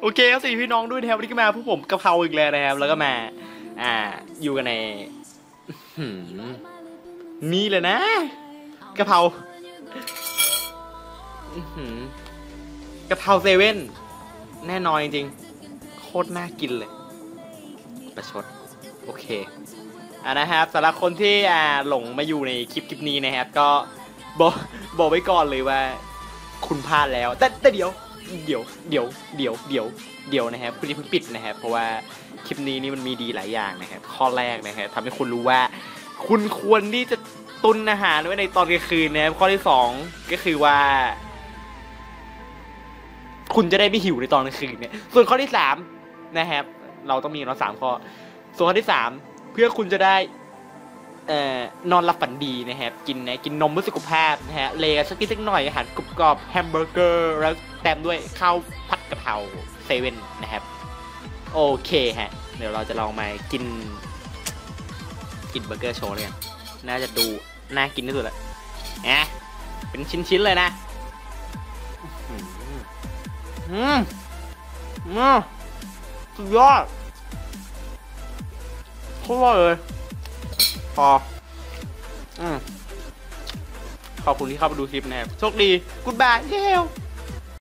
โอเคครับสวัสดีพี่น้องด้วยนะครับวันนี้ก็มาพวกผมกะเพราอีกแล้วนะครับ แล้วก็มา อ่า อยู่กันในอื้อหือนี่เลยนะกะเพราอื้อหือกะเพราเซเว่นแน่นอนจริงๆโคตรน่ากินเลย ประชด โอเคอ่านะครับสำหรับคนที่อ่าหลงมาอยู่ในคลิปคลิปนี้นะครับ ก็บอกบอกไว้ก่อนเลยว่า คุณพลาดแล้ว แต่แต่เดี๋ยว เดี๋ยวเดี๋ยวเดี๋ยวเดี๋ยวเดี๋ยวนะครับคุณอย่เพิ่งปิดนะครับ เพราะว่าคลิปนี้นี่มันมีดีหลายอย่างนะครับ ข้อแรกนะครับทำให้คุณรู้ว่า คุณควรที่จะตุนอาหารไว้ในตอนกลางคืนนะครับ ข้อที่สองก็คือว่า คุณจะได้ไม่หิวในตอนกลางคืนเนี่ย ส่วนข้อที่สามนะครับ เราต้องมีเนาสามข้อ ส่วนข้อที่สามเพื่อคุณจะได้ เอ่อนอนหลับฝันดีนะครับ กินนะกินนมเพื่อสุขภาพนะฮะเลสักนิดสักหน่อยอาหารกรุบกรอบแฮมเบอร์เกอร์แล้วแต้มด้วยข้าวผัดกะเพราเซเว่นนะครับ โอเคฮะ เดี๋ยวเราจะลองมากิน กินเบอร์เกอร์โชว์เลยกันน่าจะดูน่ากินที่สุดละแอะเป็นชิ้นๆเลยนะอืมอืมสุดยอดโคตรเลย พอ อืมขอบคุณที่เข้ามาดูคลิปนะครับโชคดี กูดบายเย้